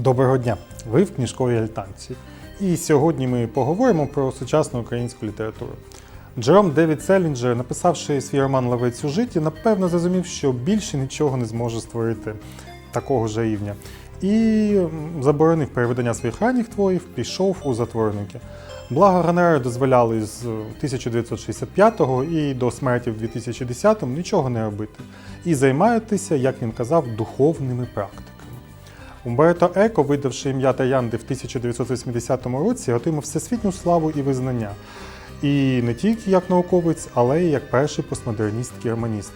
Доброго дня! Ви в книжковій альтанці. І сьогодні ми поговоримо про сучасну українську літературу. Джером Девід Селінджер, написавши свій роман Ловець у житті, напевно зрозумів, що більше нічого не зможе створити такого ж рівня. І заборонив переведення своїх ранніх творів, пішов у затворники. Благо Ранера дозволяли з 1965-го і до смерті в 2010-му нічого не робити. І займаєтеся, як він казав, духовними практиками. Умберто Еко, видавши ім'я Таянди в 1980 році, отримав всесвітню славу і визнання. І не тільки як науковець, але й як перший постмодерніст-германіст.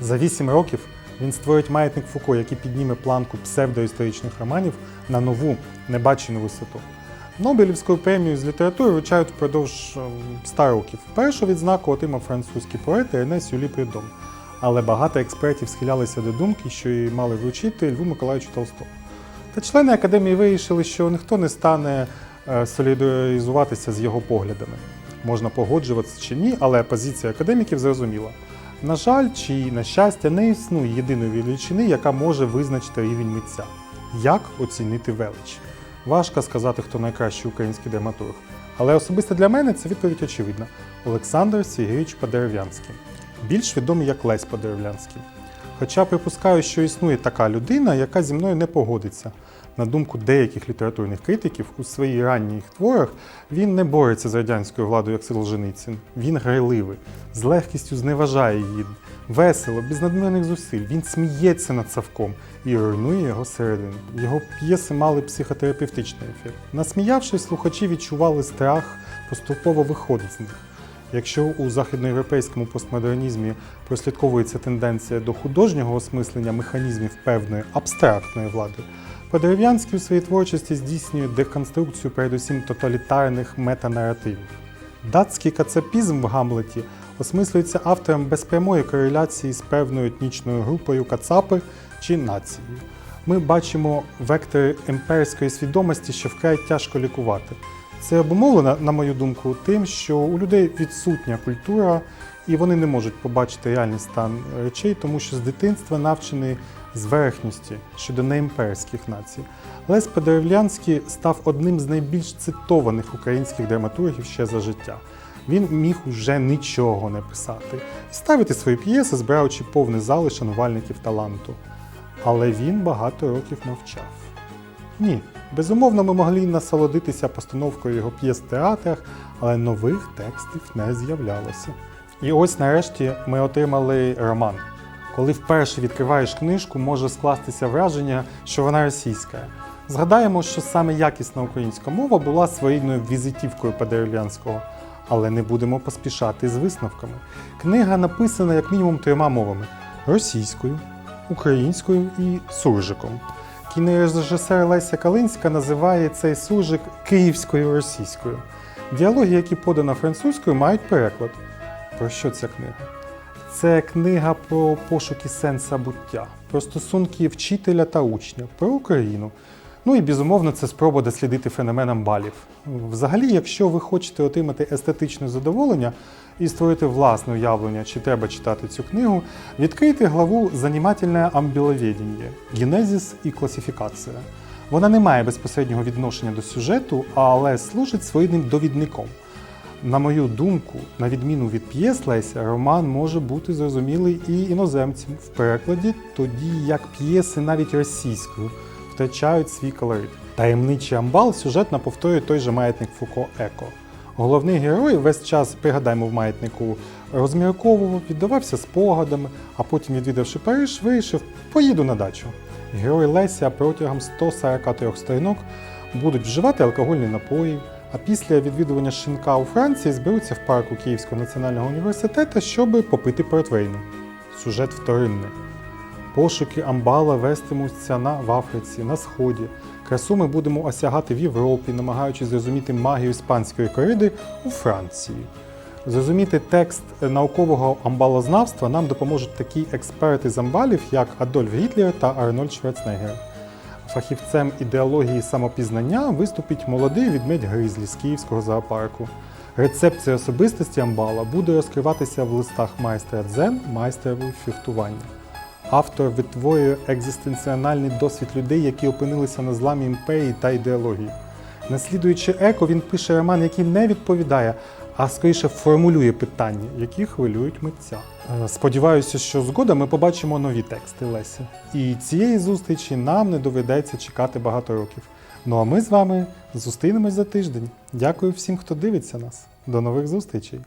За вісім років він створить маятник Фуко, який підніме планку псевдоісторичних романів на нову, небачену висоту. Нобелівську премію з літератури вручають впродовж ем, 100 років. Першу відзнаку отримав французький поет Рене Сюлі Придон. Але багато експертів схилялися до думки, що її мали вручити Льву Миколаївичу Толстому. Та члени академії вирішили, що ніхто не стане е, солідаризуватися з його поглядами. Можна погоджуватися чи ні, але позиція академіків зрозуміла. На жаль, чи на щастя, не існує єдиної величини, яка може визначити рівень митця. Як оцінити велич? Важко сказати, хто найкращий український драматург. Але особисто для мене це відповідь очевидна: Олександр Сергійович Подерев'янський, більш відомий як Лесь Подерев'янський. Хоча припускаю, що існує така людина, яка зі мною не погодиться. На думку деяких літературних критиків, у своїх ранніх творах він не бореться з радянською владою, як Солженицин. Він грайливий, з легкістю зневажає її, весело, без надмірних зусиль. Він сміється над Савком і руйнує його середину. Його п'єси мали психотерапевтичний ефект. Насміявшись, слухачі відчували страх, поступово виходить з них. Якщо у західноєвропейському постмодернізмі прослідковується тенденція до художнього осмислення механізмів певної абстрактної влади, Подерев'янський у своїй творчості здійснює деконструкцію передусім тоталітарних метанаративів. Датський кацапізм в Гамлеті осмислюється автором без прямої кореляції з певною етнічною групою кацапи чи нацією. Ми бачимо вектори імперської свідомості, що вкрай тяжко лікувати. Це обумовлено, на мою думку, тим, що у людей відсутня культура, і вони не можуть побачити реальний стан речей, тому що з дитинства навчені зверхності щодо неімперських націй. Лесь Подеревлянський став одним з найбільш цитованих українських драматургів ще за життя. Він міг уже нічого не писати, ставити свої п'єси, збираючи повний зали шанувальників таланту. Але він багато років мовчав. Ні, безумовно, ми могли насолодитися постановкою його п'єс в театрах, але нових текстів не з'являлося. І ось нарешті ми отримали роман. Коли вперше відкриваєш книжку, може скластися враження, що вона російська. Згадаємо, що саме якісна українська мова була своєю візитівкою Подерев'янського, але не будемо поспішати з висновками. Книга написана як мінімум трьома мовами: російською, українською і суржиком. Кінорежисер Леся Калинська називає цей сужик київською російською. Діалоги, які подано французькою, мають переклад. Про що ця книга? Це книга про пошуки сенса буття, про стосунки вчителя та учня, про Україну. Ну і безумовно, це спроба дослідити феномен амбалів. Взагалі, якщо ви хочете отримати естетичне задоволення і створити власне уявлення, чи треба читати цю книгу, відкрийте главу Занімательне амбіловєдіння Генезіс і класифікація. Вона не має безпосереднього відношення до сюжету, але служить своїм довідником. На мою думку, на відміну від п'єс Леся, роман може бути зрозумілий і іноземцям в перекладі, тоді як п'єси навіть російською втрачають свій колорит. Таємничий амбал сюжетно повторює той же маятник Фуко Еко. Головний герой весь час, пригадаємо в маятнику, розмірковував, віддавався спогадами, а потім, відвідавши Париж, вирішив поїду на дачу. Герой Леся протягом 143 сторінок будуть вживати алкогольні напої, а після відвідування шинка у Франції зберуться в парку Київського національного університету, щоб попити портвейну. Сюжет вторинний. Пошуки амбала вестимуться на в Африці, на Сході. Красу ми будемо осягати в Європі, намагаючись зрозуміти магію іспанської кориди у Франції. Зрозуміти текст наукового амбалознавства нам допоможуть такі експерти з амбалів, як Адольф Гітлер та Арнольд Шварценеггер. Фахівцем ідеології самопізнання виступить молодий відмедь Гризлі з Київського зоопарку. Рецепція особистості амбала буде розкриватися в листах майстра дзен, майстра фехтування. Автор витворює екзистенціональний досвід людей, які опинилися на зламі імперії та ідеології. Наслідуючи еко, він пише роман, який не відповідає, а скоріше формулює питання, які хвилюють митця. Е, Сподіваюся, що згодом ми побачимо нові тексти Лесі. І цієї зустрічі нам не доведеться чекати багато років. Ну а ми з вами зустрінемось за тиждень. Дякую всім, хто дивиться нас. До нових зустрічей!